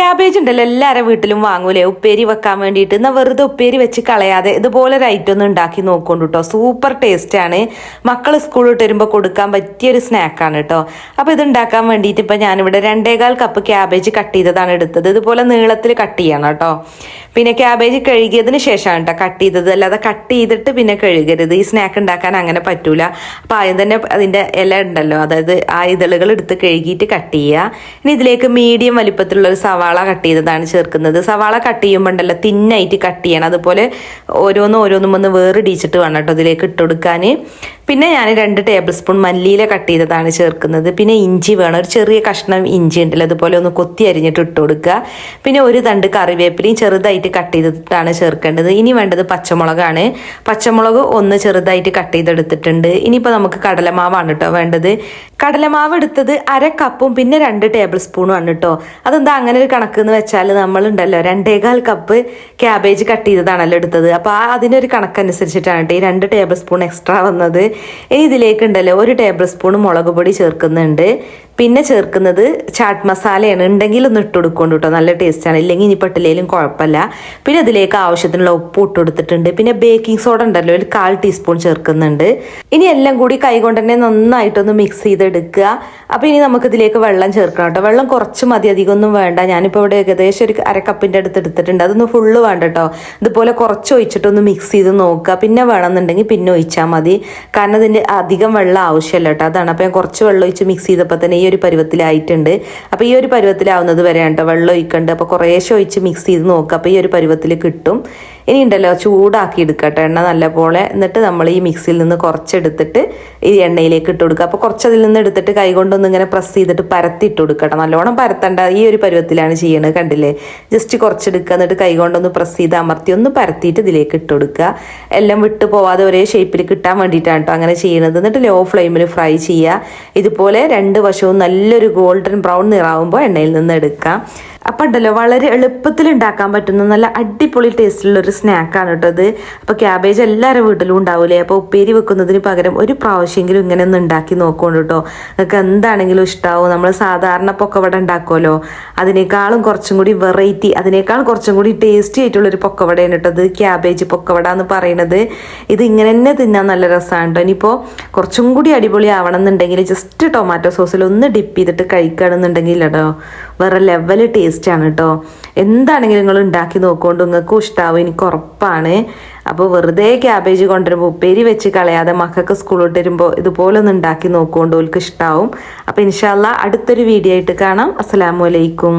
Cabbage ഉണ്ടല്ലോ എല്ലാവരുടെ വീട്ടിലും വാങ്ങൂലേ? ഉപ്പേരി വെക്കാൻ വേണ്ടിയിട്ട്. എന്നാൽ വെറുതെ ഉപ്പേരി വെച്ച് കളയാതെ ഇതുപോലെ ഒരു ഐറ്റം ഒന്ന് ഉണ്ടാക്കി നോക്കൊണ്ടു കേട്ടോ സൂപ്പർ ടേസ്റ്റ് ആണ്. മക്കൾ സ്കൂളിൽ വിട്ട് വരുമ്പോൾ കൊടുക്കാൻ പറ്റിയൊരു സ്നാക്കാണ് കേട്ടോ അപ്പോൾ ഇത് ഉണ്ടാക്കാൻ വേണ്ടിയിട്ട് ഇപ്പോൾ ഞാനിവിടെ രണ്ടേകാൽ കപ്പ് ക്യാബേജ് കട്ട് ചെയ്തതാണ് എടുത്തത്. ഇതുപോലെ നീളത്തിൽ കട്ട് ചെയ്യണം കേട്ടോ പിന്നെ ക്യാബേജ് കഴുകിയതിന് ശേഷമാണ് കേട്ടോ കട്ട് ചെയ്തത്. അല്ലാതെ കട്ട് ചെയ്തിട്ട് പിന്നെ കഴുകരുത്. ഈ സ്നാക്ക് ഉണ്ടാക്കാൻ അങ്ങനെ പറ്റൂല. അപ്പം ആദ്യം തന്നെ അതിന്റെ ഇല ഉണ്ടല്ലോ അതായത് ആ ഇതളുകൾ എടുത്ത് കഴുകിയിട്ട് കട്ട് ചെയ്യുക. ഇനി ഇതിലേക്ക് മീഡിയം വലിപ്പത്തിലുള്ള ഒരു സവാള കട്ട് ചെയ്തതാണ് ചേർക്കുന്നത്. സവാള കട്ട് ചെയ്യുമ്പോൾ ഉണ്ടല്ലോ തിന്നായിട്ട് കട്ട് ചെയ്യണം. അതുപോലെ ഓരോന്നും ഓരോന്നും ഒന്ന് വേറിടിച്ചിട്ട് വേണം കേട്ടോ ഇതിലേക്ക് ഇട്ട് കൊടുക്കാൻ. പിന്നെ ഞാൻ രണ്ട് ടേബിൾ സ്പൂൺ മല്ലിയില കട്ട് ചെയ്തതാണ് ചേർക്കുന്നത്. പിന്നെ ഇഞ്ചി വേണം. ഒരു ചെറിയ കഷ്ണം ഇഞ്ചി ഉണ്ടല്ലോ അതുപോലെ ഒന്ന് കൊത്തി അരിഞ്ഞിട്ട് ഇട്ട് കൊടുക്കുക. പിന്നെ ഒരു തണ്ട് കറിവേപ്പിലയും ചെറുതായിട്ട് കട്ട് ചെയ്തിട്ടാണ് ചേർക്കേണ്ടത്. ഇനി വേണ്ടത് പച്ചമുളകാണ്. പച്ചമുളക് ഒന്ന് ചെറുതായിട്ട് കട്ട് ചെയ്തെടുത്തിട്ടുണ്ട്. ഇനിയിപ്പോൾ നമുക്ക് കടലമാവാണ് കേട്ടോ വേണ്ടത്. കടലമാവ് എടുത്തത് അര കപ്പും പിന്നെ രണ്ട് ടേബിൾ സ്പൂണും ആണ് കേട്ടോ അതെന്താ അങ്ങനെ ഒരു കണക്ക് എന്ന് വെച്ചാൽ നമ്മളുണ്ടല്ലോ രണ്ടേകാൽ കപ്പ് ക്യാബേജ് കട്ട് ചെയ്തതാണല്ലോ എടുത്തത്. അപ്പോൾ ആ അതിനൊരു കണക്കനുസരിച്ചിട്ടാണ് കേട്ടോ ഈ രണ്ട് ടേബിൾ സ്പൂൺ എക്സ്ട്രാ വന്നത്. ഇനി ഇതിലേക്ക് ഉണ്ടല്ലോ ഒരു ടേബിൾ സ്പൂൺ മുളക് പൊടി ചേർക്കുന്നുണ്ട്. പിന്നെ ചേർക്കുന്നത് ചാട്ട് മസാലയാണ്. ഉണ്ടെങ്കിൽ ഒന്ന് ഇട്ട് കൊടുക്കൊണ്ട് കേട്ടോ നല്ല ടേസ്റ്റാണ് ഇല്ലെങ്കിൽ ഇനി പെട്ടില്ലേലും കുഴപ്പമില്ല. പിന്നെ ഇതിലേക്ക് ആവശ്യത്തിനുള്ള ഉപ്പ് ഇട്ട് കൊടുത്തിട്ടുണ്ട്. പിന്നെ ബേക്കിംഗ് സോഡ ഉണ്ടല്ലോ ഒരു കാൽ ടീസ്പൂൺ ചേർക്കുന്നുണ്ട്. ഇനി എല്ലാം കൂടി കൈകൊണ്ട് തന്നെ നന്നായിട്ടൊന്ന് മിക്സ് ചെയ്തെടുക്കുക അപ്പോൾ ഇനി നമുക്കിതിലേക്ക് വെള്ളം ചേർക്കണം കേട്ടോ. വെള്ളം കുറച്ച് മതി അധികം ഒന്നും വേണ്ട. ഞാനിപ്പോൾ ഇവിടെ ഏകദേശം ഒരു അര കപ്പിന്റെ അടുത്ത് എടുത്തിട്ടുണ്ട്. അതൊന്ന് ഫുള്ള് വേണ്ട കേട്ടോ. ഇതുപോലെ കുറച്ച് ഒഴിച്ചിട്ടൊന്ന് മിക്സ് ചെയ്ത് നോക്കുക. പിന്നെ വേണമെന്നുണ്ടെങ്കിൽ പിന്നെ ഒഴിച്ചാൽ മതി. കാരണം ഇതിന്റെ അധികം വെള്ളം ആവശ്യമില്ല കേട്ടോ. അതാണ്. അപ്പോൾ ഞാൻ കുറച്ച് വെള്ളം ഒഴിച്ച് മിക്സ് ചെയ്തപ്പോൾ തന്നെ ഈ ഒരു പരുവത്തിലായിട്ടുണ്ട്. അപ്പോൾ ഈ ഒരു പരുവത്തിലാവുന്നത് വരെയാണ് കേട്ടോ വെള്ളം ഒഴിക്കേണ്ടത്. അപ്പോൾ കുറേശ്ശെ ഒഴിച്ച് മിക്സ് ചെയ്ത് നോക്കുക. അപ്പോൾ ഈ ഒരു പരുവത്തിൽ കിട്ടും. ഇനി ഉണ്ടല്ലോ ചൂടാക്കി എടുക്കട്ടെ എണ്ണ നല്ലപോലെ എന്നിട്ട് നമ്മൾ ഈ മിക്സിയിൽ നിന്ന് കുറച്ചെടുത്തിട്ട് ഈ എണ്ണയിലേക്ക് ഇട്ട് കൊടുക്കുക. അപ്പോൾ കുറച്ച് അതിൽ നിന്ന് എടുത്തിട്ട് കൈകൊണ്ടൊന്ന് ഇങ്ങനെ പ്രസ് ചെയ്തിട്ട് പരത്തി ഇട്ട് കൊടുക്കട്ടെ. നല്ലോണം പരത്തണ്ട ഈ ഒരു പരുവത്തിലാണ് ചെയ്യണത് കണ്ടില്ലേ? ജസ്റ്റ് കുറച്ചെടുക്കുക എന്നിട്ട് കൈകൊണ്ടൊന്ന് പ്രസ് ചെയ്ത് അമർത്തി ഒന്ന് പരത്തിയിട്ട് ഇതിലേക്ക് ഇട്ട് കൊടുക്കുക. എല്ലാം വിട്ടു പോവാതെ ഒരേ ഷേപ്പിൽ കിട്ടാൻ വേണ്ടിയിട്ടാണ് കേട്ടോ അങ്ങനെ ചെയ്യണത്. എന്നിട്ട് ലോ ഫ്ലെയിമിൽ ഫ്രൈ ചെയ്യുക. ഇതുപോലെ രണ്ട് വശവും നല്ലൊരു ഗോൾഡൻ ബ്രൗൺ നിറാവുമ്പോൾ എണ്ണയിൽ നിന്ന് എടുക്കാം അപ്പം ഉണ്ടല്ലോ വളരെ എളുപ്പത്തിൽ ഉണ്ടാക്കാൻ പറ്റുന്ന നല്ല അടിപൊളി ടേസ്റ്റുള്ള ഒരു സ്നാക്കാണ് കേട്ടോ ഇത്. അപ്പോൾ ക്യാബേജ് എല്ലാവരുടെ വീട്ടിലും ഉണ്ടാവില്ലേ അപ്പോൾ ഉപ്പേരി വെക്കുന്നതിന് പകരം ഒരു പ്രാവശ്യമെങ്കിലും ഇങ്ങനെ ഒന്ന് ഉണ്ടാക്കി നോക്കുകൊണ്ട് കേട്ടോ നിങ്ങൾക്ക് എന്താണെങ്കിലും ഇഷ്ടാവും? നമ്മൾ സാധാരണ പൊക്കവട ഉണ്ടാക്കുമല്ലോ അതിനേക്കാളും കുറച്ചും കൂടി വെറൈറ്റി അതിനേക്കാളും കുറച്ചും കൂടി ടേസ്റ്റി ആയിട്ടുള്ള ഒരു പൊക്കവടയാണ് കേട്ടോ ഇത് ക്യാബേജ് പൊക്കവട എന്ന് പറയുന്നത് ഇത് ഇങ്ങനെ തന്നെ തിന്നാൻ നല്ല രസമാണ് കേട്ടോ ഇനിയിപ്പോൾ കുറച്ചും കൂടി അടിപൊളി ആവണം എന്നുണ്ടെങ്കിൽ ജസ്റ്റ് ടൊമാറ്റോ സോസിൽ ഒന്ന് ഡിപ്പ് ചെയ്തിട്ട് കഴിക്കുകയാണെന്നുണ്ടെങ്കിൽ കേട്ടോ വേറെ ലെവൽ ടേസ്റ്റ് ആണ് കേട്ടോ എന്താണെങ്കിലും നിങ്ങൾ ഉണ്ടാക്കി നോക്കുകൊണ്ട് നിങ്ങൾക്കും ഇഷ്ടാവും എനിക്ക് ഉറപ്പാണ്. അപ്പോൾ വെറുതെ ക്യാബേജ് കൊണ്ടുവരുമ്പോൾ ഉപ്പേരി വെച്ച് കളയാതെ മക്കൾക്ക് സ്കൂളിൽ വരുമ്പോൾ ഇതുപോലെ ഒന്ന് ഉണ്ടാക്കി നോക്കുകൊണ്ട് ഓൾക്ക് ഇഷ്ടാവും. അപ്പോൾ ഇൻഷാല്ല അടുത്തൊരു വീഡിയോ ആയിട്ട് കാണാം. അസ്സലാമു അലൈക്കും.